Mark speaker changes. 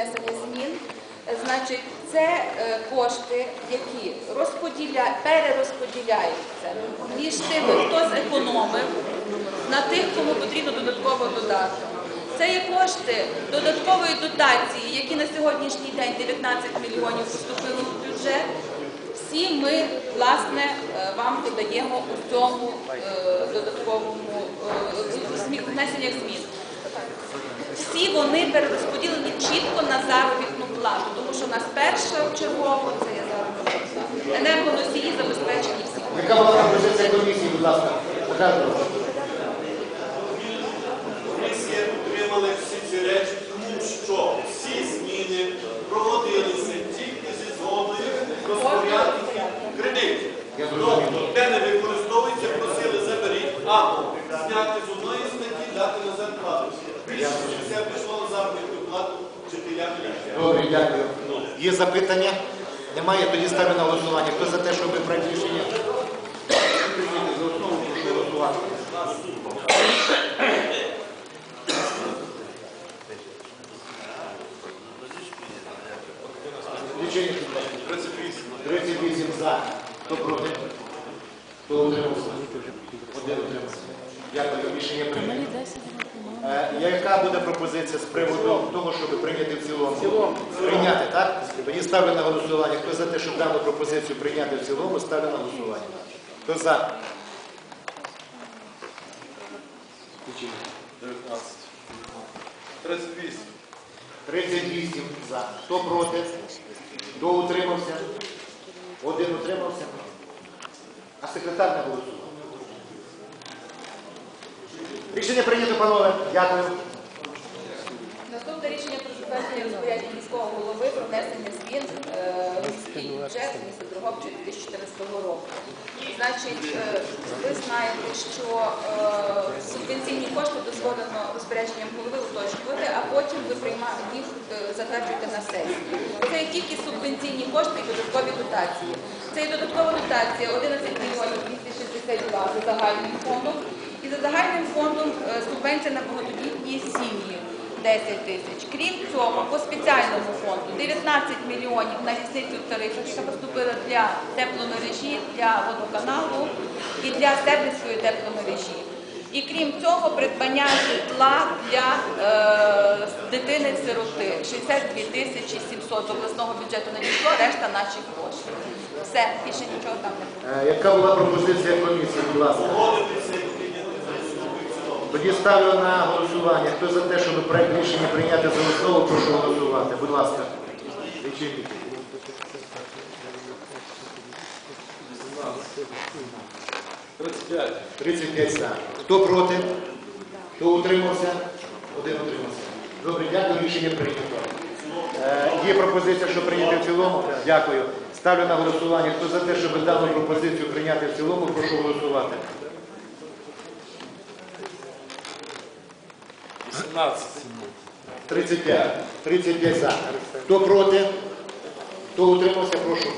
Speaker 1: внесення змін. Е, Значить, це е, кошти, які розподіля... перерозподіляються між тими, хто зекономив, на тих, кому потрібно додатково додати. Це є кошти додаткової дотації, які на сьогоднішній день 19 мільйонів поступили в бюджет. Всі ми, власне, е, вам додаємо у цьому додатковому внесеннях змін. Всі вони перерозподілені чітко на заробітну плату, тому що у нас перша чергово це є заробітна плата. Енергоносії забезпечені всі.
Speaker 2: Яка була пропозиція комісії, будь ласка?
Speaker 3: Комісія підтримали всі ці речі, тому що всі зміни проводилися тільки зі згодою розпорядників кредитів. Тобто, де не використовується, просили заберіть або зняти з одної статті, дати на зарплату. Більше все пішло на заробітну плату вчителям і лікарям.
Speaker 2: Добре, дякую. Є запитання? Немає, тоді ставлю на голосування. Хто за те, щоб проект рішення за основу, прошу голосувати. Лічення 38 за. Хто проти? Хто утримався. Дякую, рішення прийнято. Е, Яка буде пропозиція з приводу того, щоб прийняти в цілому? Прийняти, так? Тоді ставлю на голосування. Хто за те, щоб дану пропозицію прийняти в цілому, ставлю на голосування. Хто за?
Speaker 3: 38.
Speaker 2: 38 за. Хто проти? Хто утримався? Один утримався. А секретар не голосував. Рішення прийнято, панове. Дякую.
Speaker 1: Наступне рішення про затвердження розпорядження міського голови про внесення змін е, в міський бюджет міста Дрогобича 2014 року. Значить, е, ви знаєте, що е, субвенційні кошти дозволено розпорядженням голови уточнювати, а потім ви приймаєте їх, затверджуєте на сесії. Це є тільки субвенційні кошти і додаткові дотації. Це є додаткова дотація 11 мільйонів 262 за загальним фондом. І за загальним фондом е, субвенція на багатодітні сім'ї 10 тисяч. Крім цього, по спеціальному фонду 19 мільйонів на різницю тарифів, яка поступила для тепломережі, для водоканалу і для сервісної тепломережі. І крім цього, придбання житла для е, дитини-сироти 62 тисячі 700 з обласного бюджету надійшло, решта наші кошти. Все, більше нічого там не буде.
Speaker 2: Е, Яка була пропозиція комісії, будь ласка? Тоді ставлю на голосування. Хто за те, щоб проект рішення прийняти за основу, прошу голосувати. Будь ласка. Лічильники.
Speaker 3: 35.
Speaker 2: 35 за. Хто проти? Хто утримався? Один утримався. Добре, дякую. Рішення прийнято. Е, є пропозиція, що прийняти в цілому? Дякую. Ставлю на голосування. Хто за те, щоб дану пропозицію прийняти в цілому, прошу голосувати.
Speaker 3: 18.
Speaker 2: 35. 35 за. Хто проти? Хто утримався, прошу.